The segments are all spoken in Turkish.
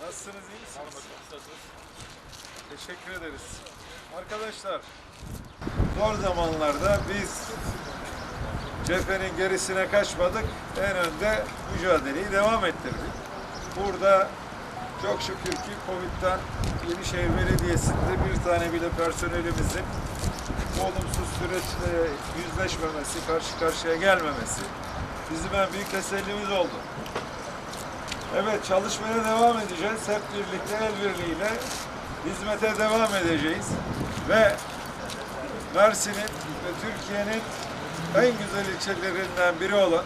Nasılsınız, iyi misiniz? Teşekkür ederiz. Arkadaşlar, zor zamanlarda biz cephenin gerisine kaçmadık. En önde mücadeleyi devam ettirdik. Burada çok şükür ki Covid'den Yenişehir Belediyesi'nde bir tane bile personelimizin olumsuz süreçle yüzleşmemesi, karşı karşıya gelmemesi bizim en büyük tesellimiz oldu. Evet çalışmaya devam edeceğiz. Hep birlikte el birliğiyle hizmete devam edeceğiz. Ve Mersin'in ve Türkiye'nin en güzel ilçelerinden biri olan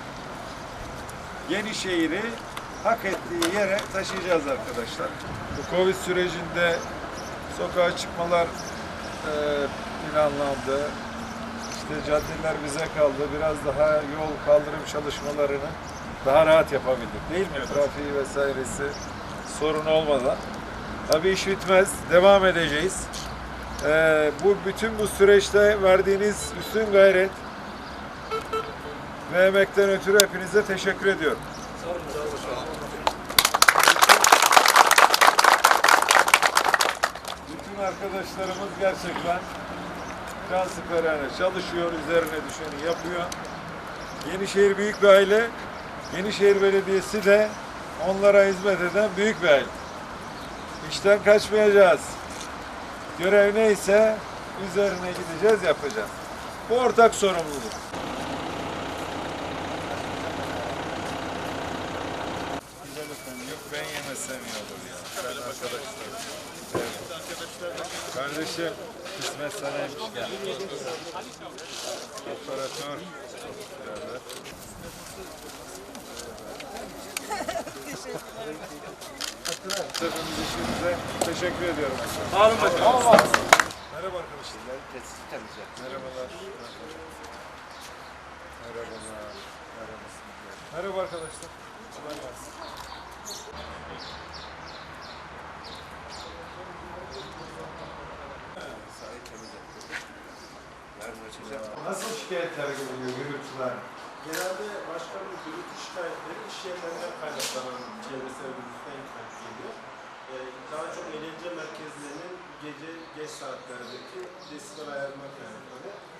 Yenişehir'i hak ettiği yere taşıyacağız arkadaşlar. Bu Covid sürecinde sokağa çıkmalar e, planlandı. İşte caddeler bize kaldı. Biraz daha yol kaldırım çalışmalarını daha rahat yapabildik değil mi? Trafiği vesairesi sorun olmadan. Tabii iş bitmez. Devam edeceğiz. Ee, bu bütün bu süreçte verdiğiniz üstün gayret ve emekten ötürü hepinize teşekkür ediyorum. Bütün arkadaşlarımız gerçekten can siperhane çalışıyor, üzerine düşeni yapıyor. Yenişehir büyük bir aile. Yenişehir Belediyesi de onlara hizmet eden büyük bir aile. İşten kaçmayacağız. Görev neyse üzerine gideceğiz, yapacağız. Bu ortak sorumluluk. Güzel. Yok ben yemesem iyi olur arkadaşlar. Evet. Kardeşim, kısmet sanaymış gel. Operatör. Beraber. Hepimiz teşekkür ediyorum. Sağ olun başkanım. Merhaba arkadaşlar. Merhabalar. Merhabalar. Merhaba arkadaşlar. Kolay gelsin. Nasıl şikayetler geliyor gürültüler? Genelde başkanın gürültü şikayetleri iş yerlerinden çevresel gürültüden geliyor. Daha çok eğlence merkezlerinin gece geç saatlerdeki desibel ayarına kaynaklanıyor.